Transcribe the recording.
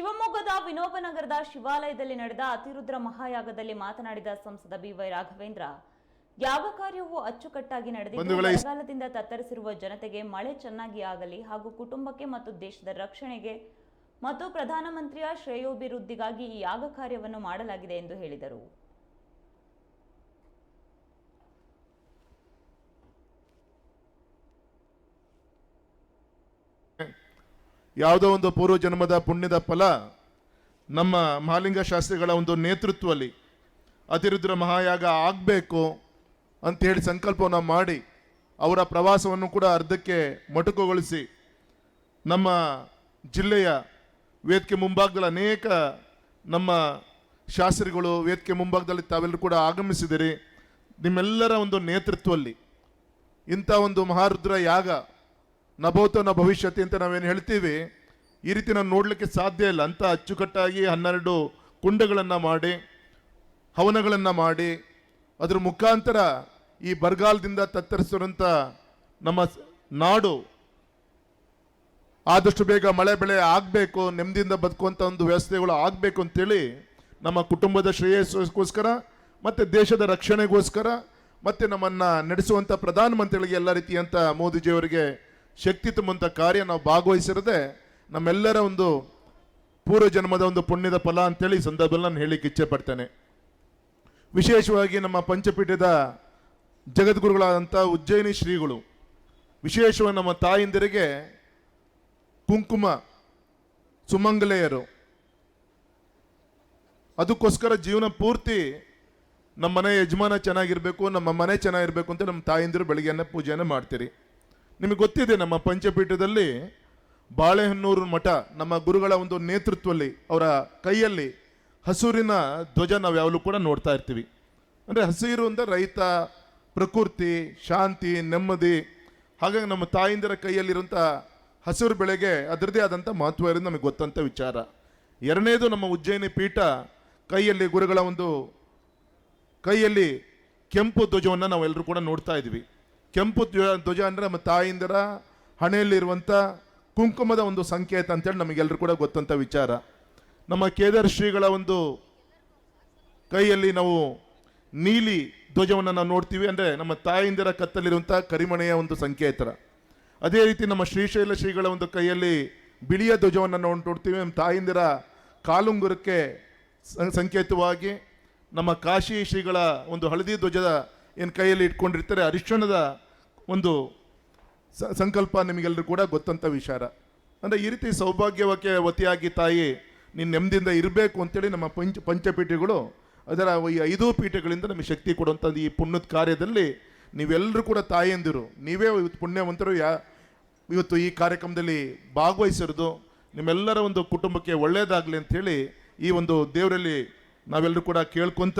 ಶಿವಮೊಗ್ಗದ ವಿನೋಬನಗರದ ಶಿವಾಲಯದಲ್ಲಿ ನಡೆದ ಅತಿರುದ್ರ ಮಹಾಯಾಗದಲ್ಲಿ ಮಾತನಾಡಿದ ಸಂಸದ ಬಿವೈ ರಾಘವೇಂದ್ರ ಯಾವ ಕಾರ್ಯವೂ ಅಚ್ಚುಕಟ್ಟಾಗಿ ನಡೆದಿದ್ದು ಬರಗಾಲದಿಂದ ತತ್ತರಿಸಿರುವ ಜನತೆಗೆ ಮಳೆ ಚೆನ್ನಾಗಿ ಆಗಲಿ ಹಾಗೂ ಕುಟುಂಬಕ್ಕೆ ಮತ್ತು ದೇಶದ ರಕ್ಷಣೆಗೆ ಮತ್ತು ಪ್ರಧಾನಮಂತ್ರಿಯ ಶ್ರೇಯೋಭಿವೃದ್ಧಿಗಾಗಿ ಈ ಯಾಗ ಕಾರ್ಯವನ್ನು ಮಾಡಲಾಗಿದೆ ಎಂದು ಹೇಳಿದರು. ಯಾವುದೋ ಒಂದು ಪೂರ್ವ ಜನ್ಮದ ಪುಣ್ಯದ ಫಲ ನಮ್ಮ ಮಹಾಲಿಂಗ ಶಾಸ್ತ್ರಿಗಳ ಒಂದು ನೇತೃತ್ವದಲ್ಲಿ ಅತಿರುದ್ರ ಮಹಾಯಾಗ ಆಗಬೇಕು ಅಂತೇಳಿ ಸಂಕಲ್ಪವನ್ನು ಮಾಡಿ ಅವರ ಪ್ರವಾಸವನ್ನು ಕೂಡ ಅರ್ಧಕ್ಕೆ ಮೊಟಕುಗೊಳಿಸಿ ನಮ್ಮ ಜಿಲ್ಲೆಯ ವೇದಿಕೆ ಮುಂಭಾಗದಲ್ಲಿ ಅನೇಕ ನಮ್ಮ ಶಾಸ್ತ್ರಿಗಳು ವೇದಿಕೆ ಮುಂಭಾಗದಲ್ಲಿ ತಾವೆಲ್ಲರೂ ಕೂಡ ಆಗಮಿಸಿದಿರಿ. ನಿಮ್ಮೆಲ್ಲರ ಒಂದು ನೇತೃತ್ವದಲ್ಲಿ ಇಂಥ ಒಂದು ಮಹಾರುದ್ರ ಯಾಗ ನಭೋತ ನ ಭವಿಷ್ಯತಿ ಅಂತ ನಾವೇನು ಹೇಳ್ತೀವಿ? ಈ ರೀತಿ ನಾವು ನೋಡಲಿಕ್ಕೆ ಸಾಧ್ಯ ಇಲ್ಲ. ಅಂತ ಅಚ್ಚುಕಟ್ಟಾಗಿ ಹನ್ನೆರಡು ಕುಂಡಗಳನ್ನು ಮಾಡಿ, ಹವನಗಳನ್ನು ಮಾಡಿ, ಅದರ ಮುಖಾಂತರ ಈ ಬರಗಾಲದಿಂದ ತತ್ತರಿಸಿರುವಂಥ ನಮ್ಮ ನಾಡು ಆದಷ್ಟು ಬೇಗ ಮಳೆ ಬೆಳೆ ಆಗಬೇಕು, ನೆಮ್ಮದಿಯಿಂದ ಬದುಕುವಂಥ ಒಂದು ವ್ಯವಸ್ಥೆಗಳು ಆಗಬೇಕು ಅಂತೇಳಿ ನಮ್ಮ ಕುಟುಂಬದ ಶ್ರೇಯಸ್ಸಿಗೋಸ್ಕರ ಮತ್ತು ದೇಶದ ರಕ್ಷಣೆಗೋಸ್ಕರ ಮತ್ತು ನಮ್ಮನ್ನು ನಡೆಸುವಂಥ ಪ್ರಧಾನಮಂತ್ರಿಗಳಿಗೆ ಎಲ್ಲ ರೀತಿಯಂಥ ಮೋದಿಜಿಯವರಿಗೆ ಶಕ್ತಿ ತುಂಬುವಂಥ ಕಾರ್ಯ ನಾವು ಭಾಗವಹಿಸಿರದೆ ನಮ್ಮೆಲ್ಲರ ಒಂದು ಪೂರ್ವ ಜನ್ಮದ ಒಂದು ಪುಣ್ಯದ ಫಲ ಅಂತೇಳಿ ಈ ಸಂದರ್ಭದಲ್ಲಿ ನಾನು ಹೇಳಿಕ್ಕೆ ಇಚ್ಛೆ ಪಡ್ತೇನೆ. ವಿಶೇಷವಾಗಿ ನಮ್ಮ ಪಂಚಪೀಠದ ಜಗದ್ಗುರುಗಳಾದಂಥ ಉಜ್ಜಯಿನಿ ಶ್ರೀಗಳು, ವಿಶೇಷವಾಗಿ ನಮ್ಮ ತಾಯಿಂದಿರಿಗೆ ಕುಂಕುಮ, ಸುಮಂಗಲೆಯರು, ಅದಕ್ಕೋಸ್ಕರ ಜೀವನ ಪೂರ್ತಿ ನಮ್ಮ ಮನೆ ಯಜಮಾನ ಚೆನ್ನಾಗಿರಬೇಕು, ನಮ್ಮ ಮನೆ ಚೆನ್ನಾಗಿರಬೇಕು ಅಂತ ನಮ್ಮ ತಾಯಿಂದಿರು ಬೆಳಿಗ್ಗೆನ ಪೂಜೆಯನ್ನು ಮಾಡ್ತೀರಿ. ನಿಮಗೆ ಗೊತ್ತಿದೆ ನಮ್ಮ ಪಂಚಪೀಠದಲ್ಲಿ ಬಾಳೆಹನ್ನೂರು ಮಠ ನಮ್ಮ ಗುರುಗಳ ಒಂದು ನೇತೃತ್ವದಲ್ಲಿ, ಅವರ ಕೈಯಲ್ಲಿ ಹಸೂರಿನ ಧ್ವಜ ನಾವು ಯಾವಾಗಲೂ ಕೂಡ ನೋಡ್ತಾ ಇರ್ತೀವಿ. ಅಂದರೆ ಹಸಿರು ಅಂದರೆ ರೈತ, ಪ್ರಕೃತಿ, ಶಾಂತಿ, ನೆಮ್ಮದಿ. ಹಾಗಾಗಿ ನಮ್ಮ ತಾಯಿಂದರ ಕೈಯಲ್ಲಿರುವಂಥ ಹಸಿರು ಬೆಳೆಗೆ ಅದರದೇ ಆದಂಥ ಮಹತ್ವ ಇರೋದು ನಮಗೆ ಗೊತ್ತಂತ ವಿಚಾರ. ಎರಡನೇದು ನಮ್ಮ ಉಜ್ಜಯಿನಿ ಪೀಠ ಕೈಯಲ್ಲಿ ಗುರುಗಳ ಒಂದು ಕೈಯಲ್ಲಿ ಕೆಂಪು ಧ್ವಜವನ್ನು ನಾವೆಲ್ಲರೂ ಕೂಡ ನೋಡ್ತಾ ಇದ್ವಿ ಕೆಂಪು ಧ್ವಜ ಅಂದರೆ ನಮ್ಮ ತಾಯಿಂದರ ಹಣೆಯಲ್ಲಿರುವಂಥ ಕುಂಕುಮದ ಒಂದು ಸಂಕೇತ ಅಂತೇಳಿ ನಮಗೆಲ್ಲರೂ ಕೂಡ ಗೊತ್ತಂತ ವಿಚಾರ. ನಮ್ಮ ಕೇದಾರ್ ಶ್ರೀಗಳ ಒಂದು ಕೈಯಲ್ಲಿ ನಾವು ನೀಲಿ ಧ್ವಜವನ್ನು ನಾವು ನೋಡ್ತೀವಿ ಅಂದರೆ ನಮ್ಮ ತಾಯಿಂದರ ಕತ್ತಲ್ಲಿರುವಂಥ ಕರಿಮಣೆಯ ಒಂದು ಸಂಕೇತ. ಅದೇ ರೀತಿ ನಮ್ಮ ಶ್ರೀಶೈಲ ಶ್ರೀಗಳ ಒಂದು ಕೈಯಲ್ಲಿ ಬಿಳಿಯ ಧ್ವಜವನ್ನು ನಾವು ನೋಡ್ತೀವಿ. ನಮ್ಮ ತಾಯಿಂದರ ಕಾಲುಂಗುರಕ್ಕೆ ಸಂಕೇತವಾಗಿ ನಮ್ಮ ಕಾಶಿ ಶ್ರೀಗಳ ಒಂದು ಹಳದಿ ಧ್ವಜದ ಏನು ಕೈಯಲ್ಲಿ ಇಟ್ಕೊಂಡಿರ್ತಾರೆ? ಅರಿಶಿಣದ ಒಂದು ಸಂಕಲ್ಪ ನಿಮಗೆಲ್ಲರೂ ಕೂಡ ಗೊತ್ತಂತ ವಿಚಾರ. ಅಂದರೆ ಈ ರೀತಿ ಸೌಭಾಗ್ಯವಕ್ಕೆ ವತಿಯಾಗಿ ತಾಯಿ ನೀನು ನೆಮ್ಮದಿಯಿಂದ ಇರಬೇಕು ಅಂತೇಳಿ ನಮ್ಮ ಪಂಚ, ಪಂಚಪೀಠಗಳು ಅದರ ಈ ಐದು ಪೀಠಗಳಿಂದ ನಮಗೆ ಶಕ್ತಿ ಕೊಡುವಂಥದ್ದು ಈ ಪುಣ್ಯದ ಕಾರ್ಯದಲ್ಲಿ ನೀವೆಲ್ಲರೂ ಕೂಡ ತಾಯಿಯಂದಿರು ನೀವೇ ಇವತ್ತು ಪುಣ್ಯವಂತರು, ಯಾ, ಇವತ್ತು ಈ ಕಾರ್ಯಕ್ರಮದಲ್ಲಿ ಭಾಗವಹಿಸಿರೋದು ನಿಮ್ಮೆಲ್ಲರ ಒಂದು ಕುಟುಂಬಕ್ಕೆ ಒಳ್ಳೆಯದಾಗಲಿ ಅಂಥೇಳಿ ಈ ಒಂದು ದೇವರಲ್ಲಿ ನಾವೆಲ್ಲರೂ ಕೂಡ ಕೇಳ್ಕೊಂತ